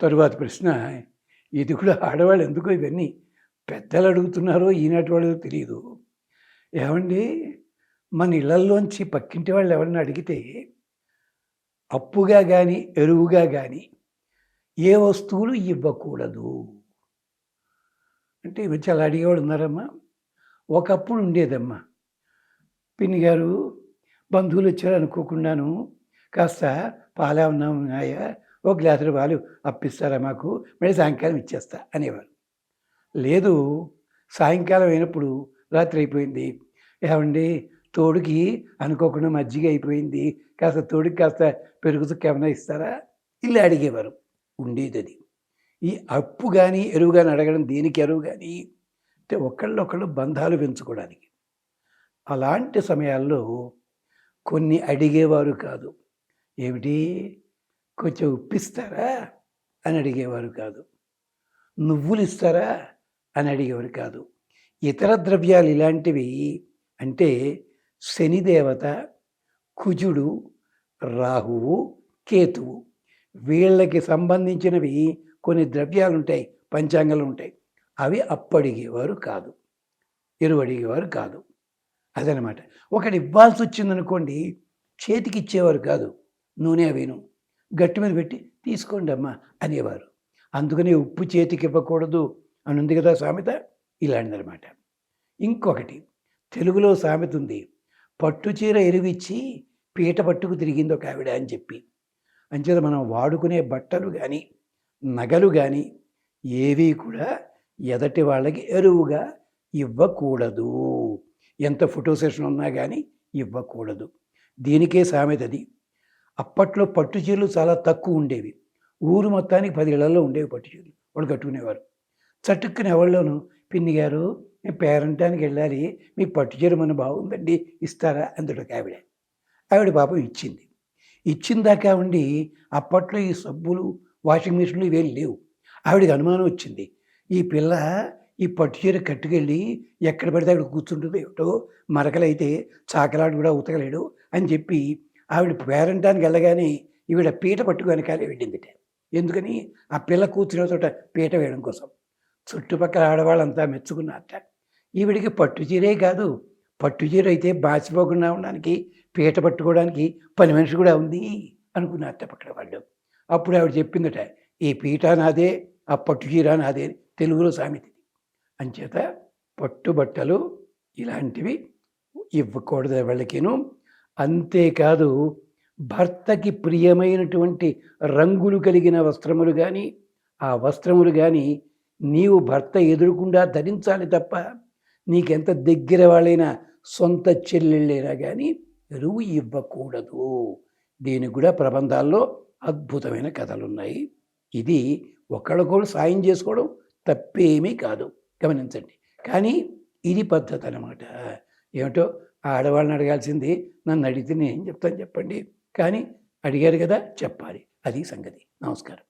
తరువాత ప్రశ్న ఇది కూడా ఆడవాళ్ళు ఎందుకో ఇవన్నీ పెద్దలు అడుగుతున్నారో ఈనాటి వాళ్ళు తెలియదు ఏమండి? మన ఇళ్ళల్లోంచి పక్కింటి వాళ్ళు ఎవరిని అడిగితే అప్పుగా కానీ ఎరువుగా కానీ ఏ వస్తువులు ఇవ్వకూడదు? అంటే ఇవి చాలా అడిగేవాడు ఉన్నారమ్మా. ఒకప్పుడు ఉండేదమ్మా. పిన్ని గారు బంధువులు వచ్చారు అనుకోకుండాను కాస్త పాలేమన్నా ఉన్నాయా ఓ గ్లాసులు పాలు అప్పిస్తారా మాకు? మళ్ళీ సాయంకాలం ఇచ్చేస్తా అనేవారు. లేదు సాయంకాలం అయినప్పుడు రాత్రి అయిపోయింది. ఏమండి తోడుకి అనుకోకుండా మజ్జిగ అయిపోయింది. కాస్త తోడుకి కాస్త పెరుగుతూ ఏమైనా ఇస్తారా? ఇలా అడిగేవారు. ఉండేది అది ఈ అప్పు కానీ ఎరువు కానీ అడగడం దేనికి ఎరువు కానీ అంటే ఒకళ్ళొకళ్ళు బంధాలు పెంచుకోవడానికి. అలాంటి సమయాల్లో కొన్ని అడిగేవారు కాదు. ఏమిటి? కొంచెం ఉప్పిస్తారా అని అడిగేవారు కాదు. నువ్వులు ఇస్తారా అని అడిగేవారు కాదు. ఇతర ద్రవ్యాలు ఇలాంటివి అంటే శనిదేవత కుజుడు రాహువు కేతువు. వీళ్ళకి సంబంధించినవి కొన్ని ద్రవ్యాలు ఉంటాయి పంచాంగాలు ఉంటాయి అవి అప్పడిగేవారు కాదు. ఎరువు అడిగేవారు కాదు. అదనమాట. ఒకటి ఇవ్వాల్సి వచ్చిందనుకోండి చేతికి ఇచ్చేవారు కాదు. నూనె అవిను. గట్టి మీద పెట్టి తీసుకోండి అమ్మా అనేవారు. అందుకని ఉప్పు చేతికి ఇవ్వకూడదు అని ఉంది కదా సామెత? ఇలాంటిదనమాట ఇంకొకటి తెలుగులో సామెత ఉంది పట్టు చీర ఎరువిచ్చి పీట పట్టుకు తిరిగింది ఒక ఆవిడ అని చెప్పి. అంచేత మనం వాడుకునే బట్టలు కానీ నగలు కానీ ఏవి కూడా ఎదటి వాళ్ళకి ఎరువుగా ఇవ్వకూడదు. ఎంత ఫోటో సెషన్ ఉన్నా కానీ ఇవ్వకూడదు. దీనికే సామెత అది అప్పట్లో పట్టు చీరలు చాలా తక్కువ ఉండేవి. ఊరు మొత్తానికి పది ఇళ్ళలో ఉండేవి పట్టు చీరలు. వాళ్ళు కట్టుకునేవారు. చటుక్కుని ఎవరిలోనూ పిన్ని గారు మేము పేరంటానికి వెళ్ళాలి. మీ పట్టు చీర మన బాగుందండి? ఇస్తారా? అందులో ఆవిడ. ఆవిడ పాపం ఇచ్చింది. ఇచ్చిందాకా ఉండి అప్పట్లో ఈ సబ్బులు వాషింగ్ మిషన్లు ఇవేం లేవు. ఆవిడకి అనుమానం వచ్చింది. ఈ పిల్ల ఈ పట్టు చీర కట్టుకెళ్ళి ఎక్కడ పడితే అక్కడ కూర్చుంటుందో. ఏమిటో మరకలైతే చాకలాడు కూడా ఉతకలేడు అని చెప్పి ఆవిడ పేరంటానికి వెళ్ళగానే ఈవిడ పీట పట్టుకు వెనకాలే వెళ్ళిందిట. ఎందుకని? ఆ పిల్ల కూర్చునే చోట పీట వేయడం కోసం. చుట్టుపక్కల ఆడవాళ్ళంతా మెచ్చుకున్నారట. ఈవిడికి పట్టు చీరే కాదు. పట్టు చీర అయితే బాచిపోకుండా ఉండడానికి పీట పట్టుకోవడానికి పని మనిషి కూడా ఉంది అనుకున్నారట పక్కన వాళ్ళు. అప్పుడు ఆవిడ చెప్పిందట ఈ పీట నాదే ఆ పట్టు చీర నాదే తెలుగులో సామెత అంచేత పట్టుబట్టలు ఇలాంటివి ఇవ్వకూడదు వాళ్ళకిను అంతేకాదు భర్తకి ప్రియమైనటువంటి రంగులు కలిగిన వస్త్రములు కానీ ఆ వస్త్రములు కానీ నీవు భర్త ఎదురుకుండా ధరించాలి తప్ప నీకెంత దగ్గర వాళ్ళైనా సొంత చెల్లెళ్ళైనా కానీ ఎరువు ఇవ్వకూడదు. దీనికి కూడా ప్రబంధాల్లో అద్భుతమైన కథలు ఉన్నాయి ఇది ఒకళ్ళకొకళ్ళు సాయం చేసుకోవడం తప్పేమీ కాదు. గమనించండి. కానీ ఇది పద్ధతి అనమాట ఏమిటో ఆడవాళ్ళని అడగాల్సింది నన్ను అడిగితే నేను ఏం చెప్తాను చెప్పండి. కానీ అడిగారు కదా చెప్పాలి. అది సంగతి. నమస్కారం.